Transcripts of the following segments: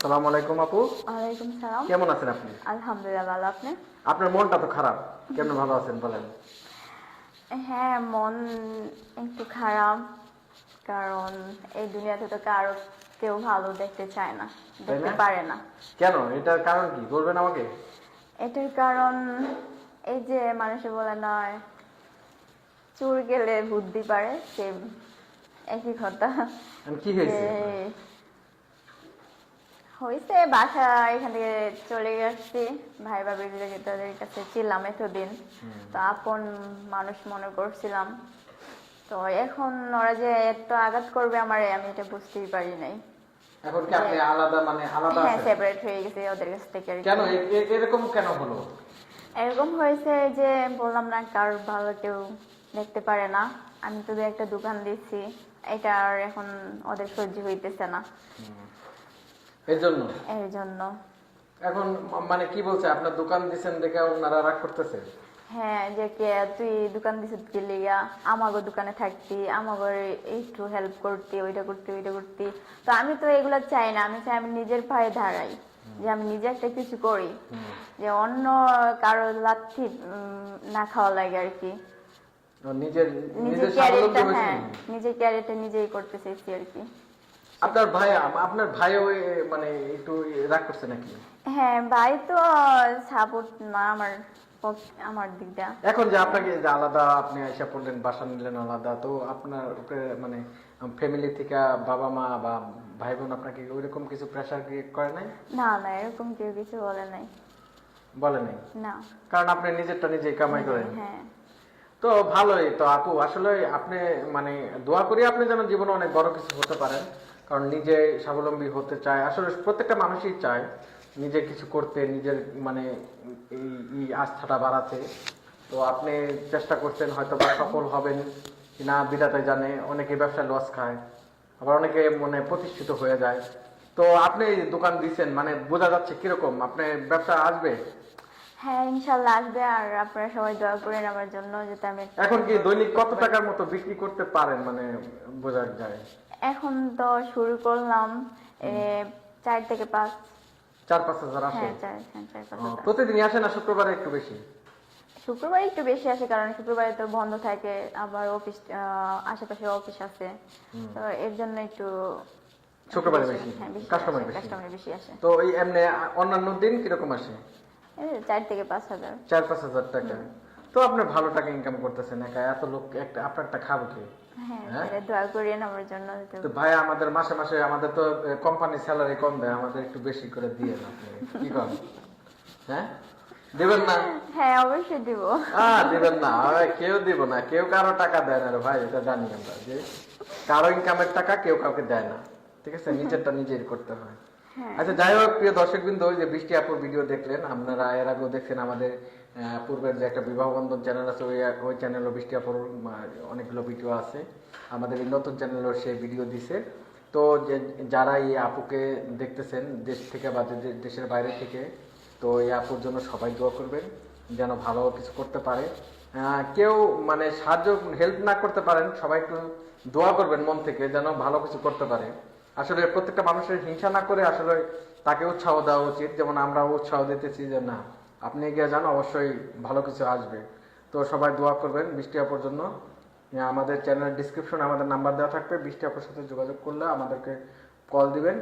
সালাম আলাইকুম আপু। ওয়ালাইকুম সালাম। কেমন আছেন আপনি? আলহামদুলিল্লাহ ভালো আপনি? আপনার মনটা তো খারাপ। কেমন ভালো আছেন বলেন? হ্যাঁ মন একটু খারাপ কারণ এই দুনিয়াতে তো কারও কেউ ভালো দেখতে চায় না দেখতে পারে না। কেন? এটার কারণ কি? বলবেন আমাকে? এটার কারণ এই যে মানুষে বলে নয় চুর গেলে বুদ্ধি পারে সে একই কথা। কি হয়েছে হয়েছে বাসা এখান থেকে চলে আসছি ভাই ভাবি তাদের কাছে ছিলাম এতদিন। তো আপন মানুষ মনে করছিলাম। তো এখন ওরা যে এত আঘাত করবে আমার আমি এটা বুঝতেই পারি নাই। এখন কি আপনি আলাদা মানে আলাদা হ্যাঁ সেপারেট হয়ে গেছে ওদের কাছ থেকে কেন? এরকম কেন হলো? এরকম হয়েছে যে বললাম না কার ভালো কেউ দেখতে পারে না। আমি তো একটা দোকান দিচ্ছি এটা আর এখন ওদের সহ্য হইতেছে না। এর জন্য এর জন্য এখন মানে কি বলছে? আপনার দোকান দিছেন দেখে ওনারা রাগ করতেছে? হ্যাঁ যে কে তুই দোকান দিছিস আমাগো দোকানে থাকতি আমাগো একটু হেল্প করতি ওইটা করতি ওইটা করতি। তো আমি তো এগুলো চাই না আমি চাই আমি নিজের পায়ে দাঁড়াই। যে আমি নিজে একটা কিছু করি। যে অন্য কারও লাথি না খাওয়া লাগে আর কি। নিজের নিজের ক্যারিয়ারটা হ্যাঁ নিজের ক্যারিয়ারটা নিজেই করতে চাইছি আর কি। আপনার ভাই আপনার ভাইও মানে একটু রাগ করছে নাকি? হ্যাঁ ভাই তো সাপোর্ট না আমার আমার দিকটা এখন যে আপনাকে যে আলাদা আপনি এসে পড়লেন বাসা নিলেন আলাদা তো আপনার উপরে মানে ফ্যামিলি থেকে বাবা মা বা ভাই বোন আপনাকে ওইরকম কিছু প্রেশার করে নাই? না না এরকম কেউ কিছু বলে নাই। বলে নাই? না। কারণ আপনি নিজেরটা নিজেই কামাই করেন। হ্যাঁ। তো ভালোই তো আপু আসলে আপনি মানে দোয়া করি আপনি যেন জীবনে অনেক বড় কিছু হতে পারেন। কারণ নিজে স্বাবলম্বী হতে চায়। আসলে প্রত্যেকটা মানুষই চায় নিজে কিছু করতে নিজের মানে এই আস্থাটা বাড়াতে। তো আপনি চেষ্টা করছেন হয়তো বা সফল হবেন না বিধাতাই জানে অনেকে ব্যবসায় লস খায় আবার অনেকে মানে প্রতিষ্ঠিত হয়ে যায়। তো আপনি দোকান দিচ্ছেন মানে বোঝা যাচ্ছে কীরকম? আপনি ব্যবসা আসবে? হ্যাঁ ইনশাল্লাহ আসবে আর আপনারা সবাই দোয়া করেন আমার জন্য যাতে আমি এখন কি দৈনিক কত টাকার মতো বিক্রি করতে পারেন মানে বোঝা যায়। এখন তো শুরু করলাম চার থেকে পাঁচ। চার পাঁচ হাজার আসে হ্যাঁ হ্যাঁ। প্রতিদিনই আসে না শুক্রবারে একটু বেশি? শুক্রবার একটু বেশি আসে কারণ শুক্রবারে তো বন্ধ থাকে আবার অফিস আশেপাশে অফিস আছে। তো এর জন্য একটু শুক্রবারে বেশি হ্যাঁ কাস্টমার বেশি? কাস্টমার বেশি আসে। তো এই এমনি অন্যান্য দিন কীরকম আসে? চার থেকে পাঁচ হাজার। চার পাঁচ হাজার টাকা। তো আপনি ভালো টাকা ইনকাম করতেছেন একা এত লোক একটা আপনার একটা খাব কি? দোয়া করেন আমার জন্য। তো ভাই আমাদের মাসে মাসে আমাদের তো কোম্পানি স্যালারি কম দেয় আমাদের একটু বেশি করে দিয়ে আপনি। কি করেন? হ্যাঁ? দিবেন না? হ্যাঁ অবশ্যই দিব। হ্যাঁ দিবেন না। আরে কেউ দিব না। কেউ কারও টাকা দেয় না রে ভাই এটা জানি আমরা যে কারও ইনকামের টাকা কেউ কাউকে দেয় না। ঠিক আছে? নিজেরটা নিজের করতে হয় হ্যাঁ। আচ্ছা যাই হোক, প্রিয় দর্শক বিন্দু যে বৃষ্টি আপুর ভিডিও দেখলেন, আপনারা এর আগেও দেখছেন আমাদের পূর্বের যে একটা বিবাহ বন্ধন চ্যানেল আছে, ওই ওই চ্যানেলও বৃষ্টি আপুর অনেকগুলো ভিডিও আছে। আমাদের এই নতুন চ্যানেলও সেই ভিডিও দিছে। তো যে, যারা এই আপুকে দেখতেছেন, দেশ থেকে বা দেশের বাইরে থেকে, তো এই আপুর জন্য সবাই দোয়া করবেন, যেন ভালো কিছু করতে পারে। কেউ মানে সাহায্য হেল্প না করতে পারেন, সবাই একটু দোয়া করবেন মন থেকে, যেন ভালো কিছু করতে পারে। আসলে প্রত্যেকটা মানুষের হিংসা না করে আসলে তাকে উৎসাহ দেওয়া উচিত। যেমন আমরা উৎসাহ দিতেছি যে, না, আপনি এগিয়ে যান, অবশ্যই ভালো কিছু আসবে। তো সবাই দোয়া করবেন বৃষ্টি আপর জন্য। আমাদের চ্যানেলের ডিসক্রিপশনে আমাদের নাম্বার দেওয়া থাকবে। বৃষ্টি আপর সাথে যোগাযোগ করলে আমাদেরকে কল দিবেন।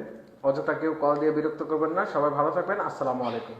অযথা কেউ কল দিয়ে বিরক্ত করবেন না। সবাই ভালো থাকবেন। আসসালামু আলাইকুম।